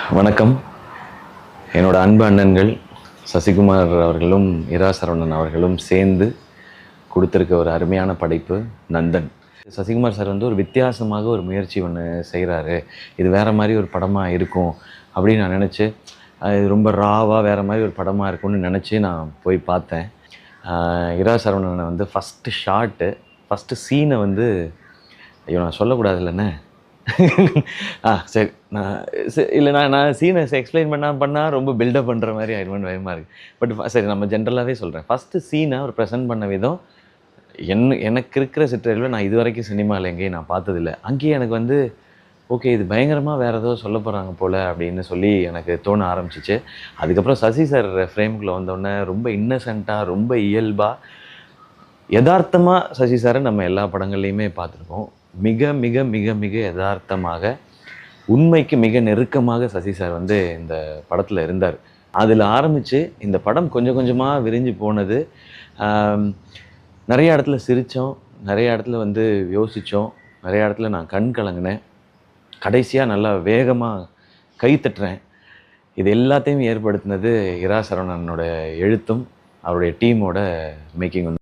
வணக்கம். என்னோட அன்பு அண்ணன்கள் சசிகுமார் அவர்களும் இரா சரவணன் அவர்களும் சேர்ந்து கொடுத்துருக்க ஒரு அருமையான படைப்பு நந்தன். சசிகுமார் சார் வந்து ஒரு வித்தியாசமாக ஒரு முயற்சி ஒன்று செய்கிறாரு இது வேறு மாதிரி ஒரு படமாக இருக்கும் அப்படின்னு நான் நினச்சி இது ரொம்ப ராவாக வேறு மாதிரி ஒரு படமாக இருக்கும்னு நினச்சி நான் போய் பார்த்தேன். இரா சரவணனை வந்து ஃபஸ்ட்டு ஷாட்டு ஃபஸ்ட்டு சீனை வந்து ஐயோ நான் சொல்லக்கூடாது இல்லைண்ணே ஆ சரி. நான் இல்லை நான் நான் சீனை எக்ஸ்பிளைன் பண்ணால் பண்ணால் ரொம்ப பில்டப் பண்ணுற மாதிரி ஆயிடுவேன் பயமாக இருக்குது பட் சரி நம்ம ஜென்ரலாகவே சொல்கிறேன் ஃபஸ்ட்டு சீனை அவர் ப்ரெசென்ட் பண்ண விதம் என்ன எனக்கு இருக்கிற சிற்றறிவில் நான் இது வரைக்கும் சினிமாவில் எங்கேயும் நான் பார்த்ததில்ல. அங்கேயும் எனக்கு வந்து ஓகே இது பயங்கரமாக வேறு ஏதோ சொல்ல போகிறாங்க போல் அப்படின்னு சொல்லி எனக்கு தோண ஆரம்பிச்சிச்சு. அதுக்கப்புறம் சசி சார் ஃப்ரேமுக்குள்ளே வந்தோடனே ரொம்ப இன்னசென்ட்டாக ரொம்ப இயல்பாக யதார்த்தமாக சசி சாரை நம்ம எல்லா படங்கள்லையுமே பார்த்துருக்கோம். மிக மிக மிக மிக யதார்த்தமாக உண்மைக்கு மிக நெருக்கமாக சசி சார் வந்து இந்த படத்தில் இருந்தார். அதில் ஆரம்பித்து இந்த படம் கொஞ்சம் கொஞ்சமாக விரிஞ்சு போனது. நிறைய இடத்துல சிரித்தோம் நிறைய இடத்துல வந்து யோசித்தோம் நிறைய இடத்துல நான் கண் கலங்கினேன். கடைசியாக நல்லா வேகமாக கை தட்டுறேன். இது எல்லாத்தையும் ஏற்படுத்தினது இரா சரவணனோட எழுத்தும் அவருடைய டீமோட மேக்கிங் வந்து